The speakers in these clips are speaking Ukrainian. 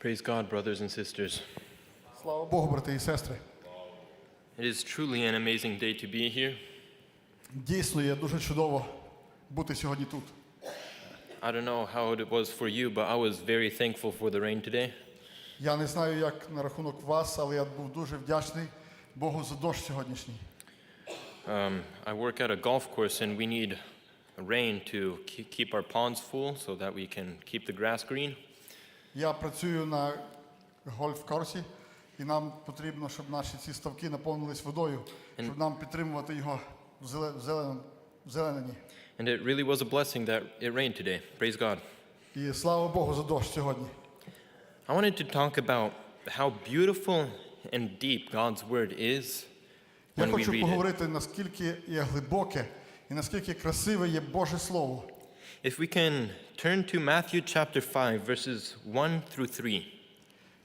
Praise God, brothers and sisters. Слава Богу, брати і сестри. It is truly an amazing day to be here. Дійсно, є дуже чудово бути сьогодні тут. I don't know how it was for you, but I was very thankful for the rain today. Я не знаю, як на рахунок вас, але я був дуже вдячний Богу за дощ сьогоднішній. Um, I work at a golf course, and we need rain to ke- keep our ponds full so that we can keep the grass green. Я працюю на гольф-корсі, і нам потрібно, щоб наші ці ставки наповнились водою, щоб нам підтримувати його в зеле- в зеленому- в. And it really was a blessing that it rained today. Praise God. І слава Богу за дощ сьогодні. I wanted to talk about how beautiful and deep God's word is when we read it. поговорити, наскільки є глибоке і наскільки красиве є Боже Слово. If we can turn to Matthew chapter 5, verses 1 through 3.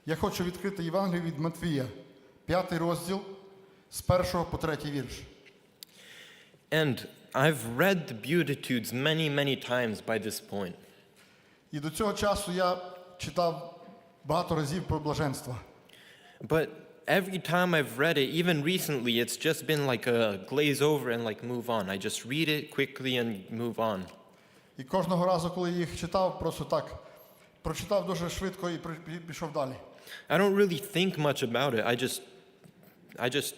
Я хочу відкрити Євангелію від Матвія, п'ятий розділ з першого по третій вірш. And I've read the Beatitudes many, many times by this point. І до цього часу я читав багато разів про блаженство. But every time I've read it, even recently, it's just been like a glaze over and like move on. I just read it quickly and move on. І кожного разу, коли їх читав, просто так прочитав дуже швидко і пішов далі. I don't really think much about it. I just, I just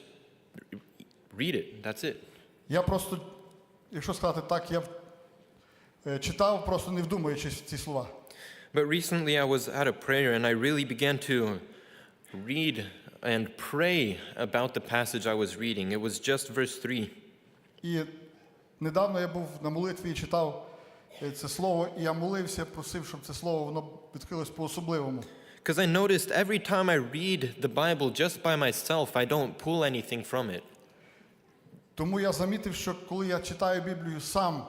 read it. That's it. Я просто, якщо сказати так, я е, читав, просто не вдумуючись ці слова. But recently I was at a prayer and I really began to read and pray about the passage I was reading. It was just verse 3. І недавно я був на молитві і читав це слово, і я молився, просив, щоб це слово воно відкрилось по-особливому. Because I noticed every time I read the Bible just by myself, I don't pull anything from it. Тому я замітив, що коли я читаю Біблію сам,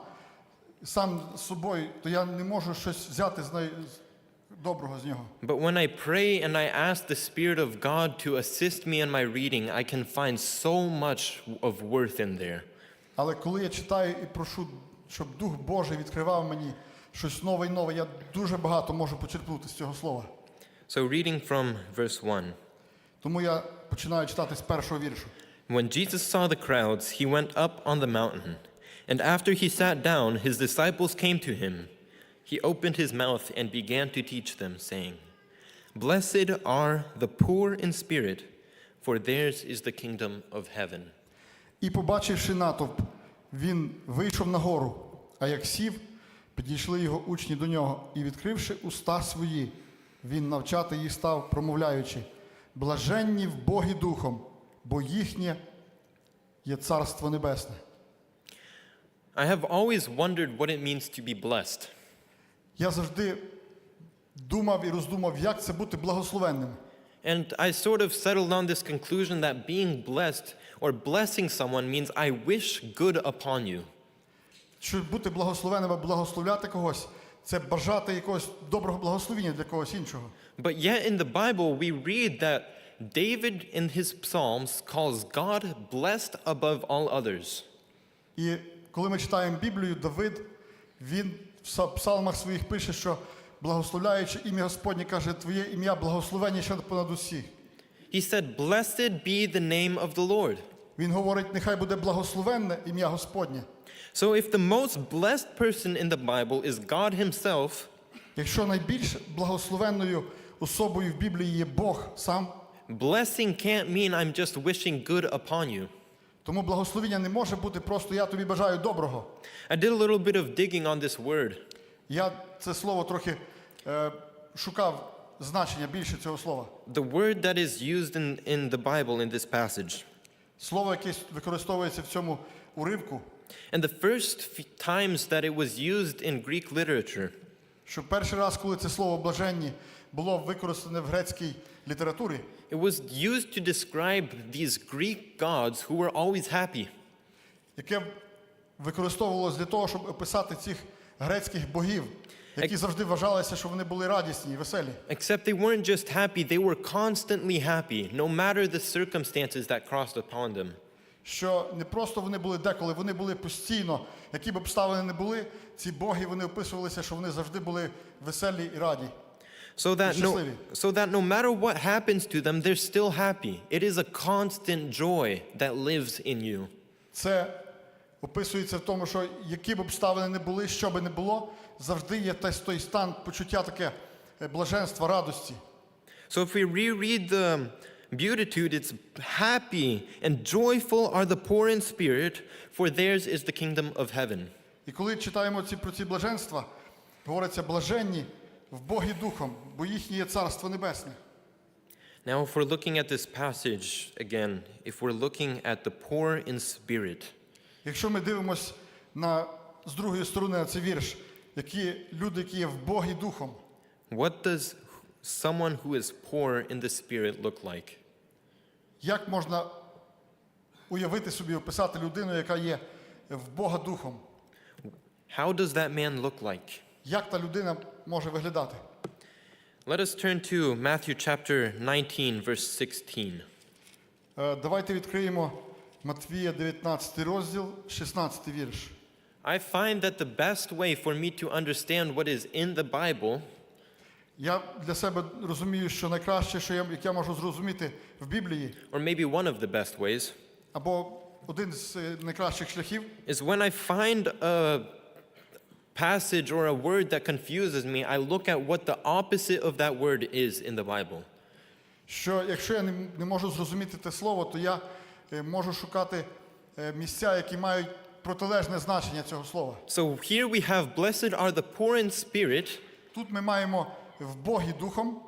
сам з собою, то я не можу щось взяти з неї доброго з нього. But when I pray and I ask the Spirit of God to assist me in my reading, I can find so much of worth in there. Але коли я читаю і прошу, щоб Дух Божий відкривав мені щось нове і нове, я дуже багато можу почерпнути з цього слова. So, reading from verse 1. Тому я починаю читати з першого віршу. When Jesus saw the crowds, he went up on the mountain. And after he sat down, his disciples came to him. He opened his mouth and began to teach them, saying, Blessed are the poor in spirit, for theirs is the kingdom of heaven. І, побачивши натовп, він вийшов на гору, а як сів, підійшли його учні до нього, і, відкривши уста свої, він навчати їх став, промовляючи: блаженні в Богі Духом, бо їхнє є Царство Небесне. I have always wondered what it means to be blessed. Я завжди думав і роздумав, як це бути благословенним. And I sort of settled on this conclusion that being blessed or blessing someone means I wish good upon you. Що бути благословенним або благословляти когось, це бажати якогось доброго благословення для когось іншого. But yet in the Bible, we read that David in his Psalms calls God blessed above all others. І коли ми читаємо Біблію, Давид, він в псалмах своїх пише, що благословляючи ім'я Господнє, каже, твоє ім'я благословенніше понад усіх. He said, Blessed be the name of the Lord. Він говорить, нехай буде благословенне ім'я Господнє. So if the most blessed person in the Bible is God Himself, Якщо найбільш благословенною особою в Біблії є Бог сам, blessing can't mean I'm just wishing good upon you. тому благословення не може бути просто я тобі бажаю доброго. I did a little bit of digging on this word. Я це слово трохи е, шукав значення більше цього слова. The word that is used in, in the Bible in this passage. Слово, яке використовується в цьому уривку, And the first times that it was used in Greek literature, що перший раз, коли це слово блаженні було використане в грецькій літературі, it was used to describe these Greek gods who were always happy. яке використовувалось для того, щоб описати цих грецьких богів, які завжди вважалися, що вони були радісні і веселі. Except they weren't just happy, they were constantly happy, no matter the circumstances that crossed upon them. Що не просто вони були деколи, вони були постійно, які б обставини не були, ці боги вони описувалися, що вони завжди були веселі і раді. So that, no, so that no matter what happens to them, they're still happy. It is a constant joy that lives in you. Це описується в тому, що які б обставини не були, що би не було, завжди є той, стан почуття таке е, блаженства, радості. So if we reread the Beatitude, it's happy and joyful are the poor in spirit, for theirs is the kingdom of heaven. І коли читаємо ці, про ці блаженства, говориться блаженні в Богі Духом, бо їхнє є Царство Небесне. Now, if we're looking at this passage again, if we're looking at the poor in spirit, Якщо ми дивимось на, з другої сторони на цей вірш, які люди, які є в Богі Духом, what does someone who is poor in the spirit look like? як можна уявити собі, описати людину, яка є в Бога Духом? How does that man look like? Як та людина може виглядати? Let us turn to Matthew chapter 19, verse 16. Е, Давайте відкриємо Матвія 19 розділ, 16 вірш. I find that the best way for me to understand what is in the Bible Я для себе розумію, що найкраще, що я, як я можу зрозуміти в Біблії, or maybe one of the best ways, або один з е, найкращих шляхів, is when I find a passage or a word that confuses me, I look at what the opposite of that word is in the Bible. що якщо я не, не можу зрозуміти те слово, то я е, можу шукати е, місця, які мають протилежне значення цього слова. So here we have, blessed are the poor in spirit, Тут ми маємо в Богі Духом,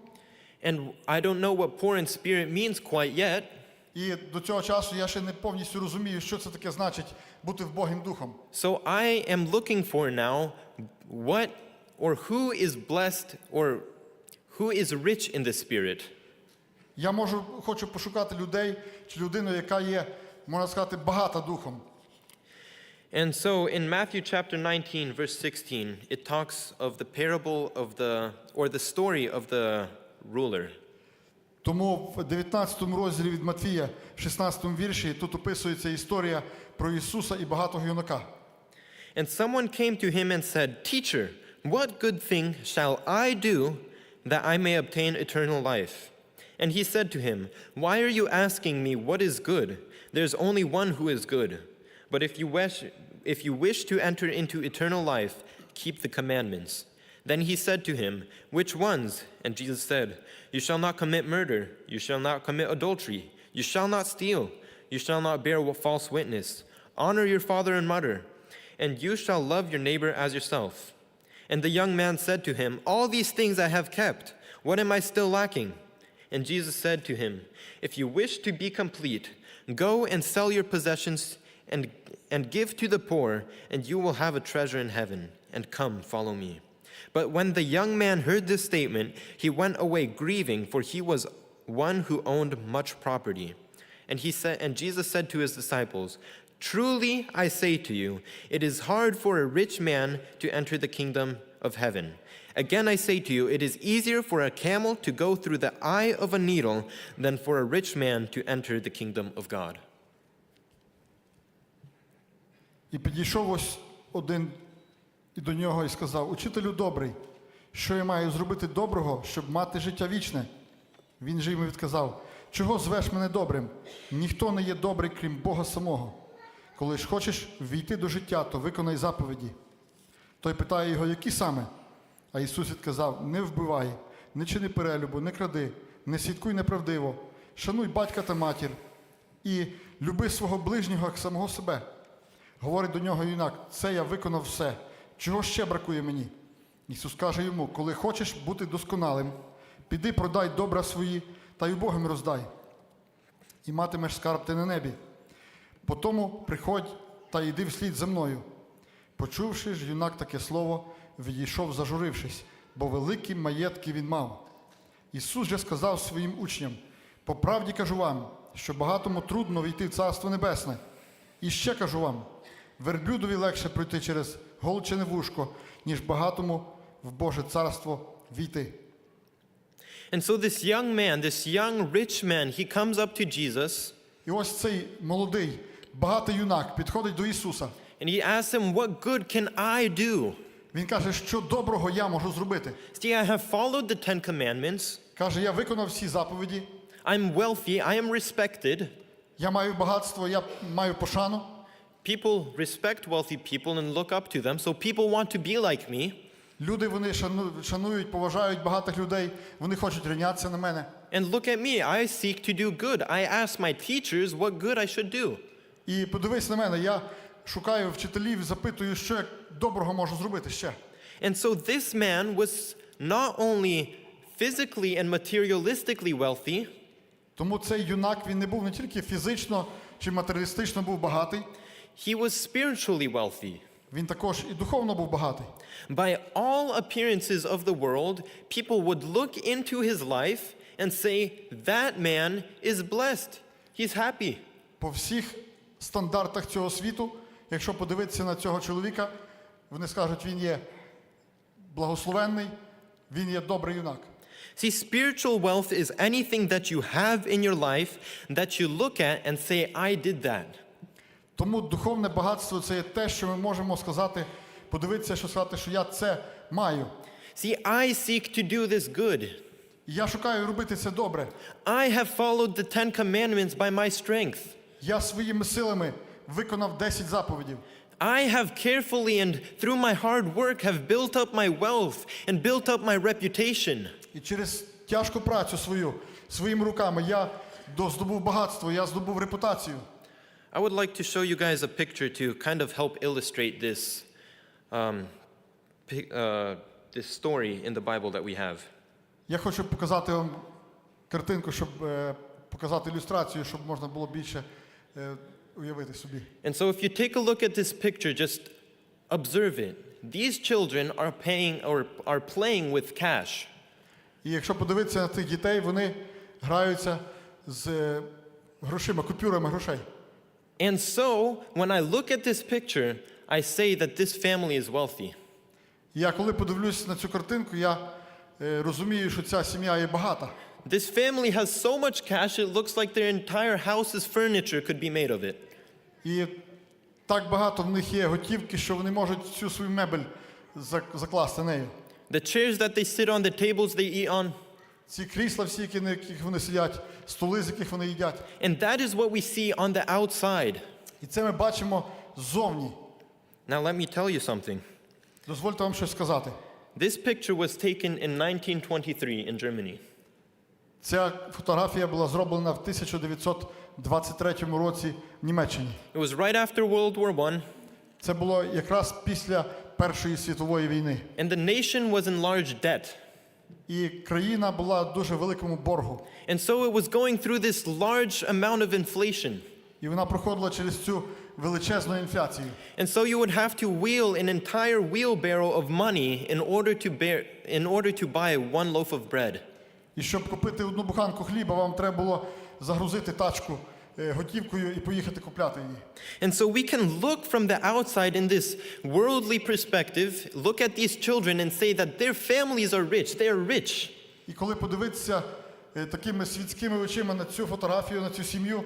and I don't know what poor in spirit means quite yet, і до цього часу я ще не повністю розумію, що це таке значить бути в Богім Духом. So I am looking for now what or who is blessed or who is rich in the spirit. Я можу, хочу пошукати людей чи людину, яка є, можна сказати, багата духом. And so in Matthew chapter 19 verse 16 it talks of the parable of the or the story of the ruler. Тому в 19 розділі від Матвія, 16 вірші, тут описується історія про Ісуса і багатого юнака. And someone came to him and said, "Teacher, what good thing shall I do that I may obtain eternal life?" And he said to him, "Why are you asking me what is good? There's only one who is good. But if you wish if you wish to enter into eternal life, keep the commandments." Then he said to him, Which ones? And Jesus said, You shall not commit murder, you shall not commit adultery, you shall not steal, you shall not bear false witness, honor your father and mother, and you shall love your neighbor as yourself. And the young man said to him, All these things I have kept. What am I still lacking? And Jesus said to him, If you wish to be complete, go and sell your possessions and, and give to the poor, and you will have a treasure in heaven. And come, follow me. But when the young man heard this statement, he went away grieving, for he was one who owned much property. And he said, and Jesus said to his disciples, Truly I say to you, it is hard for a rich man to enter the kingdom of heaven. Again I say to you, it is easier for a camel to go through the eye of a needle than for a rich man to enter the kingdom of God. І підійшов ось один і до нього і сказав: Учителю добрий, що я маю зробити доброго, щоб мати життя вічне? Він же йому відказав: Чого звеш мене добрим? Ніхто не є добрий, крім Бога самого. Коли ж хочеш війти до життя, то виконай заповіді. Той питає його, які саме? А Ісус відказав: Не вбивай, не чини перелюбу, не кради, не свідкуй неправдиво, шануй батька та матір і люби свого ближнього як самого себе. Говорить до нього юнак, це я виконав все. Чого ще бракує мені? Ісус каже йому, коли хочеш бути досконалим, піди продай добра свої та й убогим роздай, і матимеш скарб ти на небі. Потому приходь та йди вслід за мною. Почувши ж юнак таке слово, відійшов, зажурившись, бо великі маєтки він мав. Ісус же сказав своїм учням: по правді кажу вам, що багатому трудно війти в Царство Небесне. І ще кажу вам: верблюдові легше пройти через голчене вушко, ніж багатому в Боже царство війти. And so this young man, this young rich man, he comes up to Jesus І ось цей молодий, багатий юнак підходить до Ісуса. and he asks him, What good can I do? Він каже, що доброго я можу зробити. See, I have followed the Ten Commandments. Каже, я виконав всі заповіді, I'm wealthy. I am respected. я маю багатство, я маю пошану. People respect wealthy people and look up to them, so people want to be like me. Люди вони шану- шанують, поважають багатих людей, вони хочуть рівнятися на мене. And look at me. I seek to do good. I ask my teachers what good I should do. І подивись на мене, я шукаю вчителів, запитую, що я доброго можу зробити ще. And so this man was not only physically and materialistically wealthy, Тому цей юнак він не був не тільки фізично чи матеріалістично був багатий, he was spiritually wealthy. він також і духовно був багатий. By all appearances of the world, people would look into his life and say, That man is blessed. He's happy. По всіх стандартах цього світу, якщо подивитися на цього чоловіка, вони скажуть, він є благословенний, він є добрий юнак. See, spiritual wealth is anything that you have in your life that you look at and say, I did that. Тому духовне багатство це є те, що ми можемо сказати, подивитися, що сказати, що я це маю. See, I seek to do this good. Я шукаю робити це добре. I have followed the Ten Commandments by my strength. Я своїми силами виконав 10 заповідів. I have carefully and through my hard work have built up my wealth and built up my reputation. І через тяжку працю свою, своїми руками я здобув багатство, я здобув репутацію. I would like to show you guys a picture to kind of help illustrate this, um, uh, this story in the Bible that we have. Я хочу показати вам картинку, щоб е, показати ілюстрацію, щоб можна було більше е, уявити собі. And so, if you take a look at this picture, just observe it. These children are paying or are playing with cash. І якщо подивитися на тих дітей, вони граються з е, грошима, купюрами грошей. And so, when I look at this picture, I say that this family is wealthy. Я коли подивлюсь на цю картинку, я е, розумію, що ця сім'я є багата. This family has so much cash, it looks like their entire house's furniture could be made of it. І так багато в них є готівки, що вони можуть всю свою мебель зак- закласти нею. The chairs that they sit on, the tables they eat on, Ці крісла, всі, які, на яких вони сидять, столи, з яких вони їдять. and that is what we see on the outside. І це ми бачимо ззовні. Now, let me tell you something. Дозвольте вам щось сказати. This picture was taken in 1923 in Germany. Ця фотографія була зроблена в 1923 році в Німеччині. It was right after World War I, Це було якраз після Першої світової війни. and the nation was in large debt. І країна була в дуже великому боргу. And so it was going through this large amount of inflation. І вона проходила через цю величезну інфляцію. And so you would have to wheel an entire wheelbarrow of money in order to bear in order to buy one loaf of bread. І щоб купити одну буханку хліба, вам треба було загрузити тачку е, готівкою і поїхати купляти її. And so we can look from the outside in this worldly perspective, look at these children and say that their families are rich. They are rich. І коли подивитися е, такими світськими очима на цю фотографію, на цю сім'ю,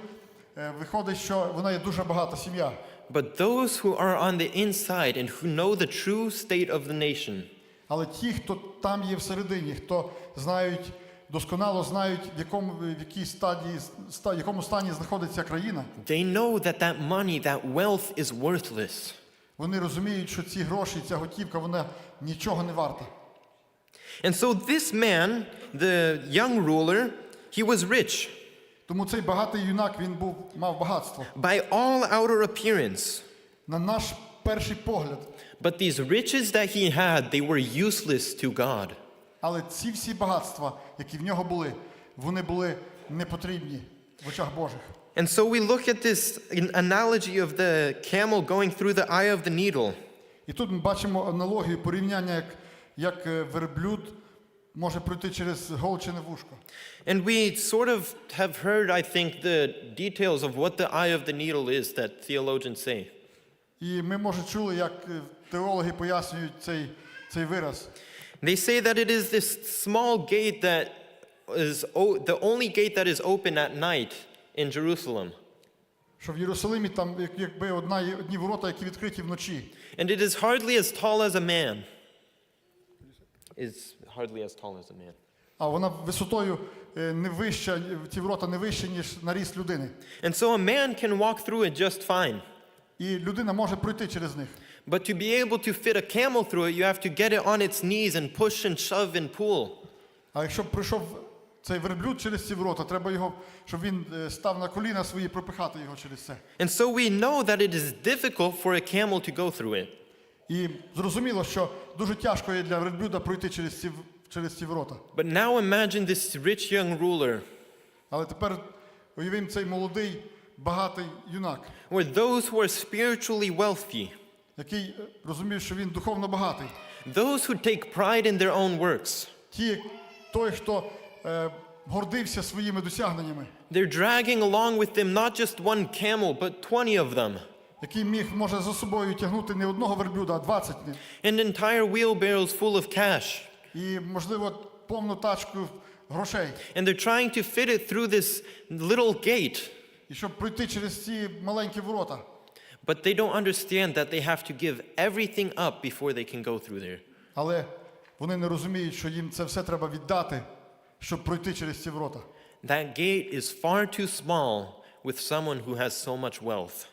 е, виходить, що вона є дуже багата сім'я. But those who are on the inside and who know the true state of the nation, Але ті, хто там є всередині, хто знають, досконало знають, в якому, в якій стадії, ста- в якому стані знаходиться країна, they know that that money, that wealth is worthless. вони розуміють, що ці гроші, ця готівка, вона нічого не варта. And so this man, the young ruler, he was rich Тому цей багатий юнак він був мав багатство. by all outer appearance. На наш перший погляд. But these riches that he had, they were useless to God. Але ці всі багатства, які в нього були, вони були непотрібні в очах Божих. And so we look at this analogy of the camel going through the eye of the needle. І тут ми бачимо аналогію, порівняння, як, як е, верблюд може пройти через голчене вушко. And we sort of have heard, I think, the details of what the eye of the needle is that theologians say. І ми, може, чули, як е, теологи пояснюють цей, цей вираз. They say that it is this small gate that is o- the only gate that is open at night in Jerusalem. Що в Єрусалимі там як- якби одна, є- одні ворота, які відкриті вночі. And it is hardly as tall as a man. is hardly as tall as a man. А вона висотою е, не вища, ці ворота не вищі, ніж на ріст людини. And so a man can walk through it just fine. І людина може пройти через них. But to be able to fit a camel through it, you have to get it on its knees and push and shove and pull. А якщо б пройшов цей верблюд через ці ворота, треба його, щоб він е, став на коліна свої, пропихати його через це. And so we know that it is difficult for a camel to go through it. І зрозуміло, що дуже тяжко є для верблюда пройти через ці, в- через ці ворота. But now imagine this rich young ruler, Але тепер уявімо цей молодий, багатий юнак, or those who are spiritually wealthy, який е, розумів, що він духовно багатий. those who take pride in their own works. Ті, той, хто е, гордився своїми досягненнями, They're dragging along with them not just one camel, but 20 of them, який міг, може, за собою тягнути не одного верблюда, а 20 and entire wheelbarrows full of cash. І, можливо, повну тачку грошей. And they're trying to fit it through this little gate. І щоб пройти через ці маленькі ворота. But they don't understand that they have to give everything up before they can go through there. Але вони не розуміють, що їм це все треба віддати, щоб пройти через ці ворота. That gate is far too small with someone who has so much wealth.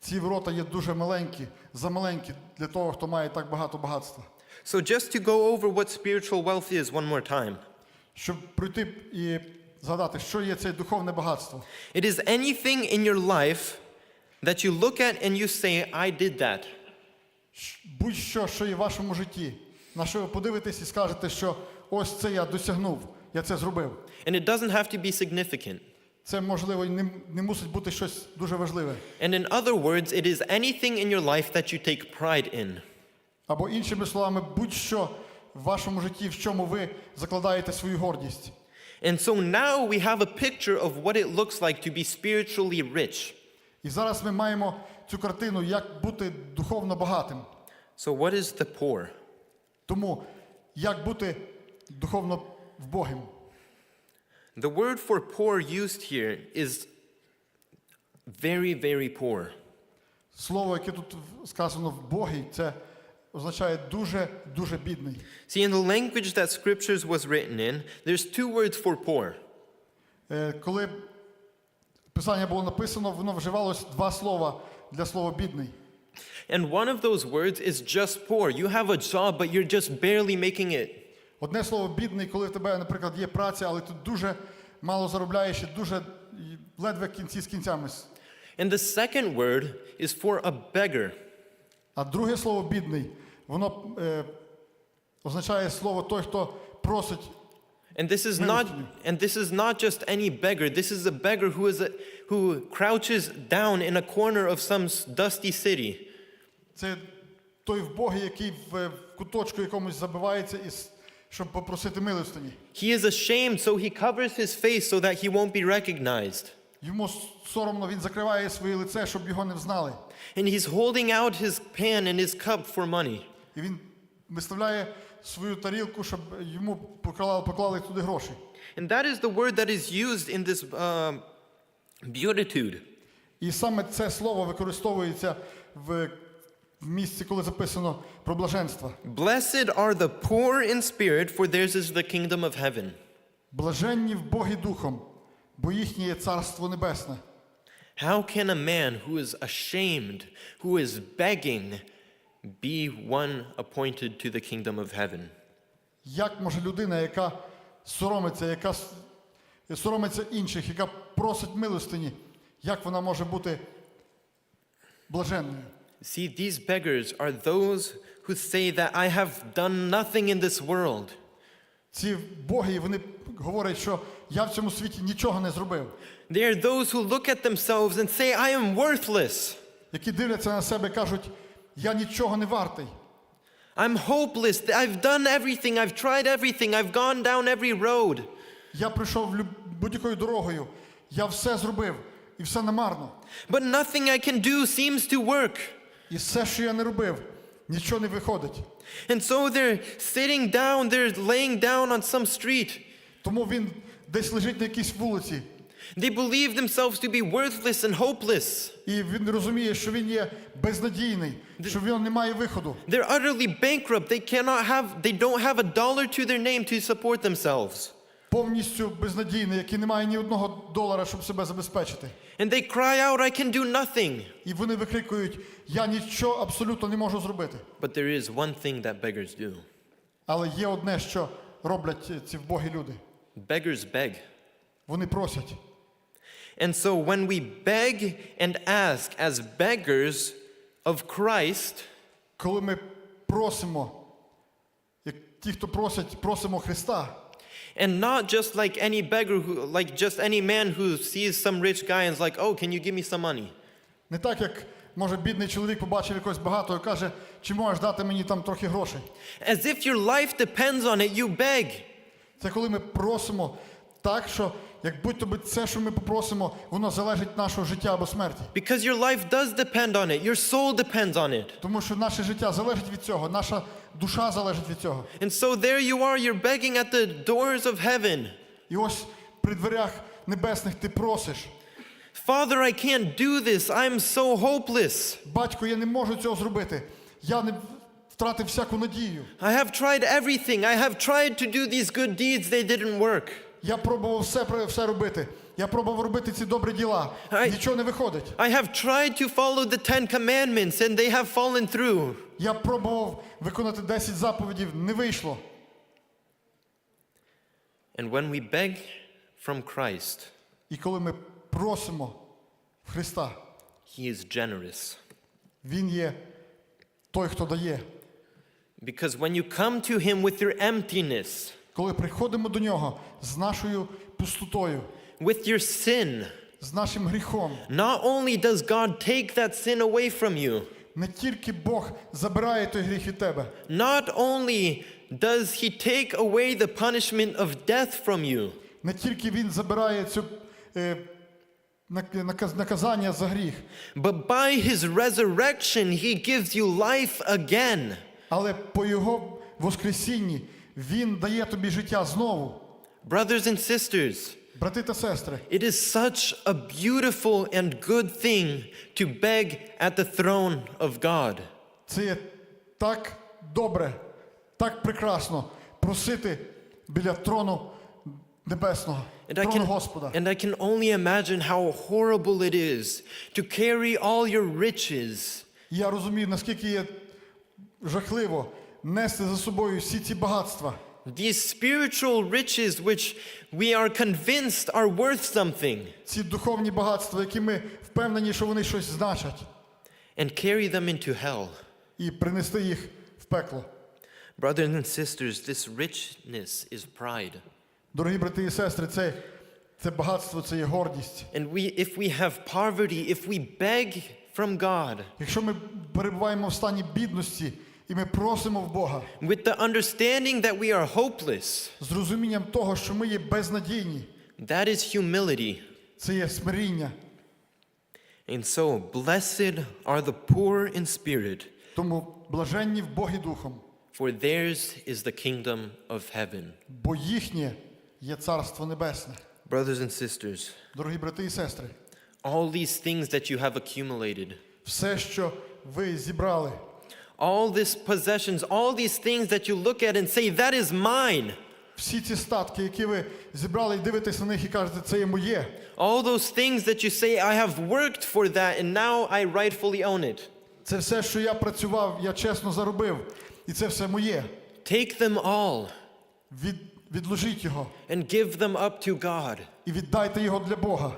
Ці ворота є дуже маленькі, замаленькі для того, хто має так багато багатства. So, just to go over what spiritual wealth is one more time Щоб пройти і згадати, що є це духовне багатство. it is anything in your life that you look at and you say, I did that. Будь-що, що є в вашому житті, на що ви подивитесь і скажете, що ось це я досягнув, я це зробив. And it doesn't have to be significant. Це можливо не, не мусить бути щось дуже важливе. And in other words, it is anything in your life that you take pride in. Або іншими словами, будь-що в вашому житті, в чому ви закладаєте свою гордість. And so now we have a picture of what it looks like to be spiritually rich. І зараз ми маємо цю картину, як бути духовно багатим. So, what is the poor? Тому як бути духовно вбогим. The word for poor used here is very, very poor. Слово, яке тут сказано вбогий, це означає дуже дуже бідний. See, in the language that scriptures was written in, there's two words for poor. Е, Коли писання було написано, воно вживалось два слова для слова бідний. And one of those words is just poor. You have a job, but you're just barely making it. Одне слово бідний, коли в тебе, наприклад, є праця, але ти дуже мало заробляєш і дуже ледве кінці з кінцями. And the second word is for a beggar. А друге слово бідний, воно е, означає слово той, хто просить. And this is not and this is not just any beggar. This is a beggar who is a, who crouches down in a corner of some s- dusty city. Це той вбогий, який в, в куточку якомусь забивається, із, щоб попросити милостині. He is ashamed, so he covers his face so that he won't be recognized. Йому соромно, він закриває своє лице, щоб його не взнали. And he's holding out his pan and his cup for money. І він виставляє свою тарілку, щоб йому поклали, поклали туди гроші. And that is the word that is used in this uh, beatitude. І саме це слово використовується в, в місці, коли записано про блаженство. Blessed are the poor in spirit, for theirs is the kingdom of heaven. Блаженні в Богі Духом, бо їхнє є царство небесне. How can a man who is ashamed, who is begging, be one appointed to the kingdom of heaven? Як може людина, яка соромиться, яка соромиться інших, яка просить милостині, як вона може бути блаженною? See, these beggars are those who say that I have done nothing in this world. Ці боги, вони говорять, що я в цьому світі нічого не зробив. They are those who look at themselves and say, I am worthless. Які дивляться на себе кажуть, я нічого не вартий. I'm hopeless. I've done everything. I've tried everything. I've gone down every road. Я прийшов будь-якою дорогою, я все зробив, і все намарно. But nothing I can do seems to work. І все, що я не робив, нічого не виходить. And so they're sitting down, they're laying down on some street, Тому він десь лежить на якійсь вулиці, They believe themselves to be worthless and hopeless. І він розуміє, що він є безнадійний, що в нього немає виходу. They're utterly bankrupt. They cannot have they don't have a dollar to their name to support themselves. Повністю безнадійний, який не має ні одного долара, щоб себе забезпечити. And they cry out, I can do nothing. І вони викрикують: Я нічого абсолютно не можу зробити. But there is one thing that beggars do. Але є одне, що роблять ці вбогі люди. Beggars beg. Вони просять. And so when we beg and ask as beggars of Christ, Коли ми просимо, як ті, хто просять, просимо Христа, and not just like any beggar who like just any man who sees some rich guy and is like, "Oh, can you give me some money?" не так, як може бідний чоловік побачив якогось багатого і каже, чи можеш дати мені там трохи грошей. As if your life depends on it, you beg. Це коли ми просимо так, що як будь-то би це, що ми попросимо, воно залежить від нашого життя або смерті. Because your life does depend on it. Your soul depends on it. Тому що наше життя залежить від цього, наша душа залежить від цього. And so there you are, you're begging at the doors of heaven. І ось при дверях небесних ти просиш. Father, I can't do this. I'm so hopeless. Батько, я не можу цього зробити. Я не втратив всяку надію. I have tried everything. I have tried to do these good deeds, they didn't work. Я пробував все, все робити. Я пробував робити ці добрі діла. Ай. Нічого не виходить. I have tried to follow the Ten Commandments and they have fallen through. Я пробував виконати 10 заповідів, не вийшло. And when we beg from Christ, І коли ми просимо в Христа, He is generous. Він є той, хто дає. Because when you come to Him with your emptiness, Коли приходимо до нього з нашою пустотою, with your sin, з нашим гріхом, not only does God take that sin away from you, не тільки Бог забирає той гріх від тебе, not only does He take away the punishment of death from you, не тільки Він забирає цю е, нак- наказ- наказання за гріх, but by His resurrection, He gives you life again. але по Його Воскресінні Він дає тобі життя знову. Brothers and sisters, Брати та сестри, it is such a beautiful and good thing to beg at the throne of God. це є так добре, так прекрасно просити біля трону небесного, And I, трону can, Господа. and I can only imagine how horrible it is to carry all your riches І Я розумію, наскільки є жахливо нести за собою всі ці багатства, These spiritual riches, which we are convinced are worth something, ці духовні багатства, які ми впевнені, що вони щось значать, and carry them into hell. і принести їх в пекло. Brothers and sisters, this richness is pride. Дорогі брати і сестри, це, це багатство, це є гордість. And we, if we have poverty, if we beg from God Якщо ми перебуваємо в стані бідності і ми просимо в Бога with the understanding that we are hopeless, з розумінням того, що ми є безнадійні, that is humility. це є смиріння. And so, blessed are the poor in spirit, Тому блаженні в Богі Духом, for theirs is the kingdom of heaven. бо їхнє є Царство Небесне. Brothers and sisters, Дорогі брати і сестри, all these things that you have accumulated, все, що ви зібрали, all these possessions, all these things that you look at and say, that is mine, всі ці статки, які ви зібрали, і дивитесь на них і кажете, це є моє. all those things that you say, I have worked for that and now I rightfully own it. Це все, що я працював, я чесно заробив, і це все моє. Take them all Від, відложіть його and give them up to God. і віддайте його для Бога.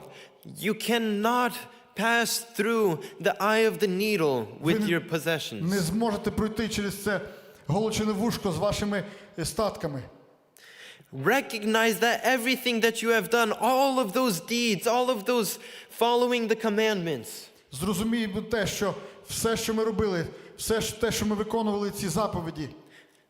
You cannot pass through the eye of the needle with Ви your Не possessions. зможете пройти через це голочене вушко з вашими е, статками. Recognize that everything that you have done, all of those deeds, all of those following the commandments, Зрозуміємо те, що все, що ми робили, все ж те, що ми виконували ці заповіді,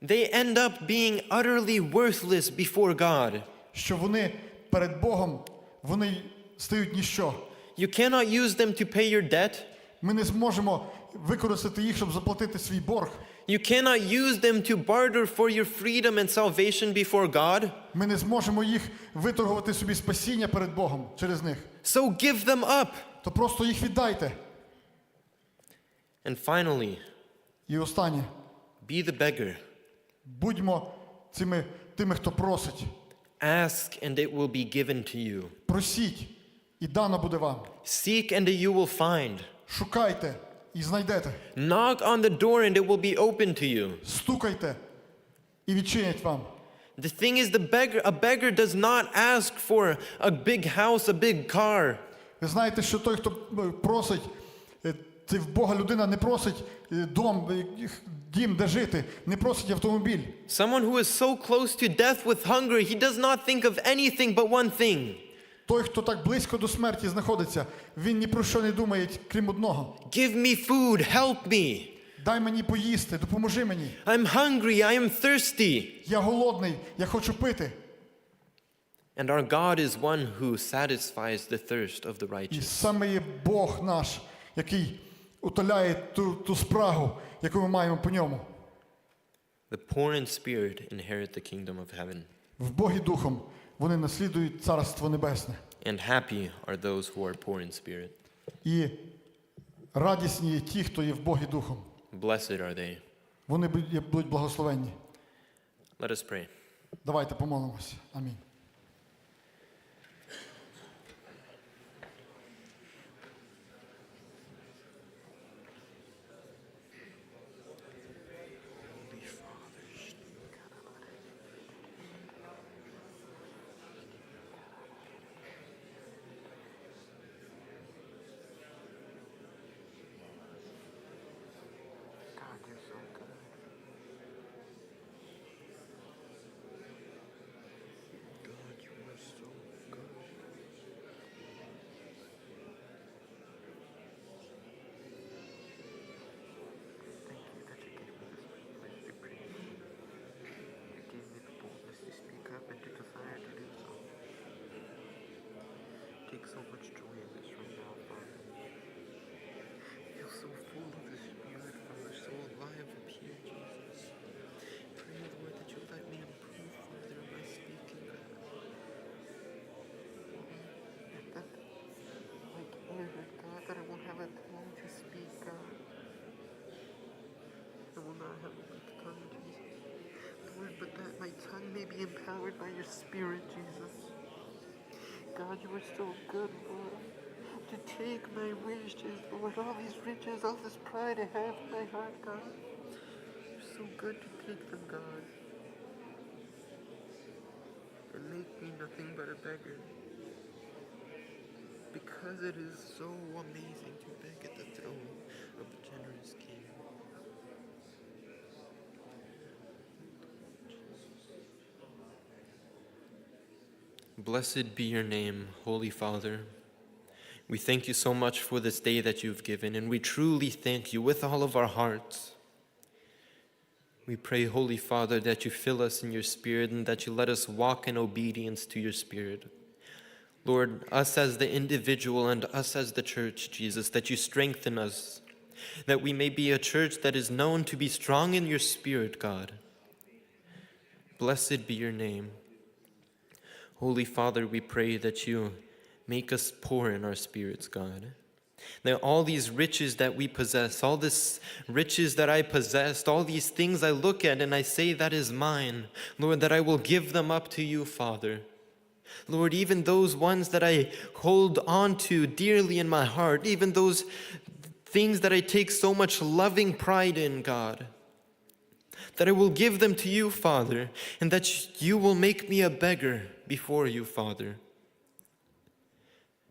they end up being utterly worthless before God. що вони перед Богом вони стають ніщо. You cannot use them to pay your debt. Ми не зможемо використати їх, щоб заплатити свій борг. You cannot use them to barter for your freedom and salvation before God. Ми не зможемо їх виторгувати собі спасіння перед Богом через них. So give them up. То просто їх віддайте. And finally, І останнє. be the beggar. Будьмо цими тими, хто просить. Ask, and it will be given to you. Просіть, і дано буде вам. Seek, and you will find. Шукайте і знайдете. Knock on the door, and it will be open to you. Стукайте і відчинять вам. The thing is, the beggar, a beggar does not ask for a big house, a big car. Ви знаєте, що той, хто е, просить, е, це в Бога людина не просить е, дом, е, дім, де жити, не просить автомобіль. Someone who is so close to death with hunger, he does not think of anything but one thing Той, хто так близько до смерті знаходиться, він ні про що не думає, крім одного. give me food, help me. Дай мені поїсти, допоможи мені. I'm hungry, I am thirsty. Я голодний, я хочу пити. And our God is one who satisfies the thirst of the І righteous. саме є Бог наш, який утоляє ту, ту спрагу, яку ми маємо по ньому. The poor in spirit inherit the kingdom of heaven, В Богі Духом вони наслідують Царство Небесне. and happy are those who are poor in spirit. І радісні є ті, хто є в Богі Духом. Blessed are they. Вони будуть благословенні. Let us pray. Давайте помолимося. Амінь. Take so much joy in this right now, Father. Feel so full of the Spirit, Father, so alive up here, Jesus. Pray, Lord, that you let me improve further my speaking. That, like oh, Aaron, God, that I won't have a tongue to speak, God. I will not have a tongue, Jesus. Lord, but that my tongue may be empowered by your Spirit, Jesus. God, you are so good, Lord. To take my riches, Lord, all these riches, all this pride I have in my heart, God. You're so good to take them, God. And make me nothing but a beggar. Because it is so amazing to beg at the throne of the generous King. Blessed be your name, Holy Father. We thank you so much for this day that you've given, and we truly thank you with all of our hearts. We pray, Holy Father, that you fill us in your Spirit and that you let us walk in obedience to your Spirit. Lord, us as the individual and us as the church, Jesus, that you strengthen us, that we may be a church that is known to be strong in your Spirit, God. Blessed be your name. Holy Father, we pray that you make us poor in our spirits, God. That all these riches that we possess, all this riches that I possessed, all these things I look at and I say that is mine, Lord, that I will give them up to you, Father. Lord, even those ones that I hold on to dearly in my heart, even those things that I take so much loving pride in, God, that I will give them to you, Father, and that you will make me a beggar before you, Father.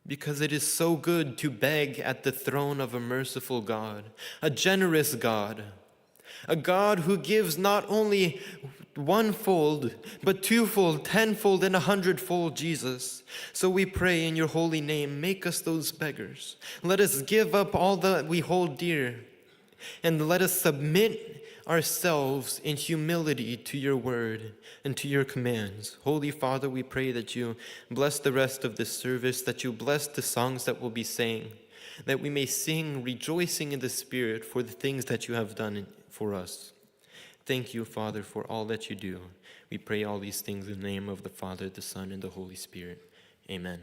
Because it is so good to beg at the throne of a merciful God, a generous God, a God who gives not only onefold, but twofold, tenfold, and a hundredfold, Jesus. So we pray in your holy name, make us those beggars. Let us give up all that we hold dear, and let us submit ourselves in humility to your word and to your commands. Holy Father, we pray that you bless the rest of this service, that you bless the songs that we'll be saying, that we may sing rejoicing in the Spirit for the things that you have done for us. Thank you, Father, for all that you do. We pray all these things in the name of the Father, the Son, and the Holy Spirit. Amen.